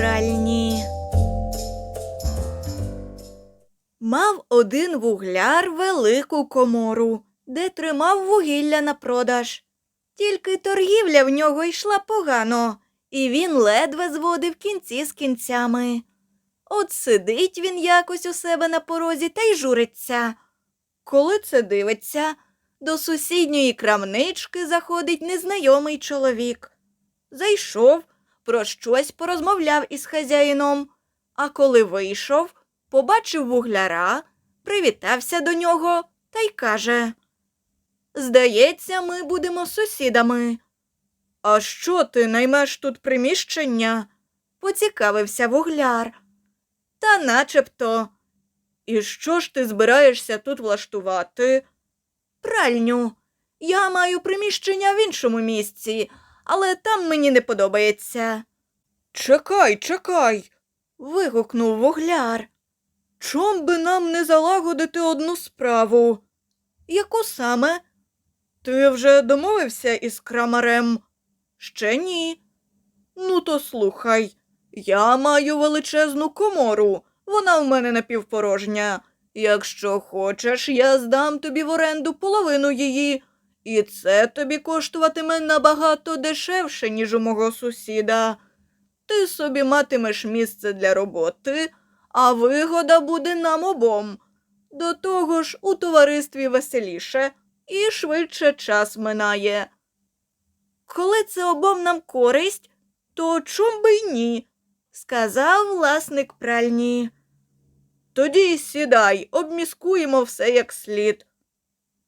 пральні. Мав один вугляр велику комору, де тримав вугілля на продаж. Тільки торгівля в нього йшла погано, і він ледве зводив кінці з кінцями. От сидить він якось у себе на порозі та й журиться. Коли це дивиться, до сусідньої крамнички заходить незнайомий чоловік. Зайшов, про щось порозмовляв із хазяїном, а коли вийшов, побачив вугляра, привітався до нього та й каже Здається, ми будемо сусідами. А що ти наймеш тут приміщення? поцікавився вугляр. Та начебто. І що ж ти збираєшся тут влаштувати? Пральню. Я маю приміщення в іншому місці, але там мені не подобається. Чекай, чекай. вигукнув вугляр. Чом би нам не залагодити одну справу? Яку саме? Ти вже домовився із крамарем? Ще ні. Ну, то слухай, я маю величезну комору, вона в мене напівпорожня. Якщо хочеш, я здам тобі в оренду половину її, і це тобі коштуватиме набагато дешевше, ніж у мого сусіда. Ти собі матимеш місце для роботи, а вигода буде нам обом. До того ж, у товаристві веселіше і швидше час минає. Коли це обом нам користь, то чом би й ні, сказав власник пральні. Тоді сідай, обміскуємо все як слід.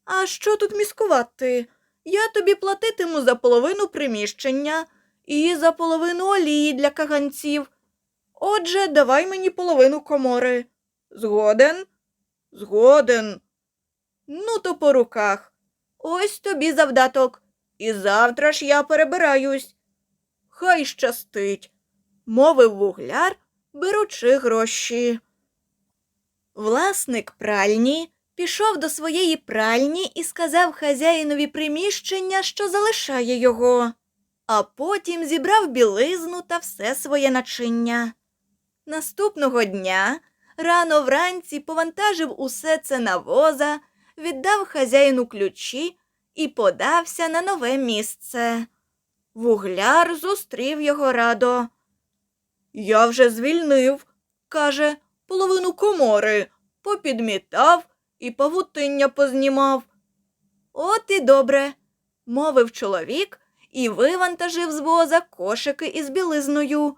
А що тут міскувати? Я тобі платитиму за половину приміщення і за половину олії для каганців. Отже, давай мені половину комори. Згоден? Згоден. Ну, то по руках. Ось тобі завдаток. І завтра ж я перебираюсь. Хай щастить, мовив вугляр, беручи гроші. Власник пральні пішов до своєї пральні і сказав хазяїнові приміщення, що залишає його, а потім зібрав білизну та все своє начиння. Наступного дня рано вранці повантажив усе це на воза, віддав хазяїну ключі і подався на нове місце. Вугляр зустрів його радо. Я вже звільнив, каже, половину комори, попідмітав і павутиння познімав. От і добре, мовив чоловік і вивантажив з воза кошики із білизною.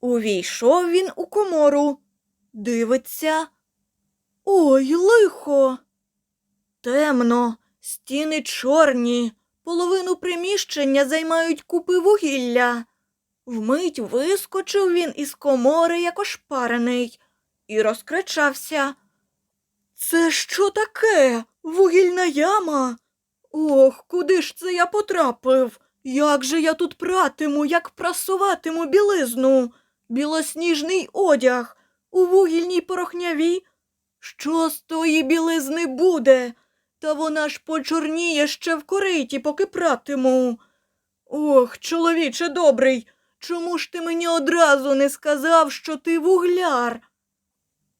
Увійшов він у комору, дивиться. Ой, лихо. Темно, стіни чорні, половину приміщення займають купи вугілля. Вмить вискочив він із комори, як ошпарений, і розкричався. Це що таке? Вугільна яма? Ох, куди ж це я потрапив? Як же я тут пратиму, як прасуватиму білизну, білосніжний одяг у вугільній порохняві? Що з тої білизни буде? Та вона ж почорніє ще в кориті, поки пратиму. Ох, чоловіче добрий, чому ж ти мені одразу не сказав, що ти вугляр?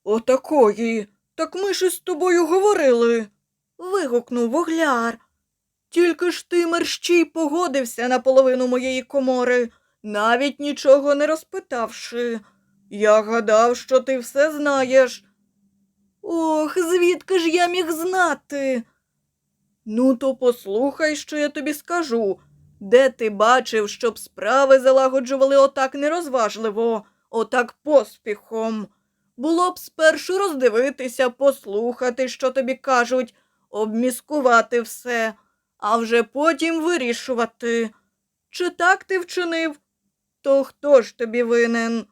Отакої. Так ми ж із тобою говорили. вигукнув вугляр. Тільки ж ти мерщій погодився на половину моєї комори, навіть нічого не розпитавши. Я гадав, що ти все знаєш. Ох, звідки ж я міг знати? Ну, то послухай, що я тобі скажу. Де ти бачив, щоб справи залагоджували отак нерозважливо, отак поспіхом? Було б спершу роздивитися, послухати, що тобі кажуть, обміскувати все, а вже потім вирішувати. Чи так ти вчинив? То хто ж тобі винен?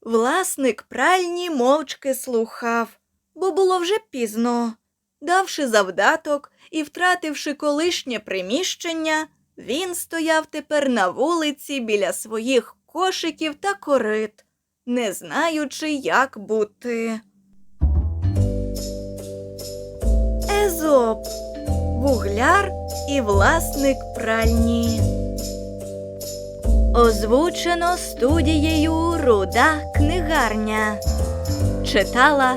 Власник пральні мовчки слухав, бо було вже пізно. Давши завдаток і втративши колишнє приміщення, він стояв тепер на вулиці біля своїх кошиків та корит, не знаючи, як бути. Езоп Вугляр і власник пральні. Озвучено студією Руда книгарня. Читала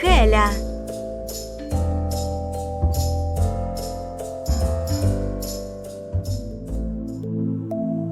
Хеля.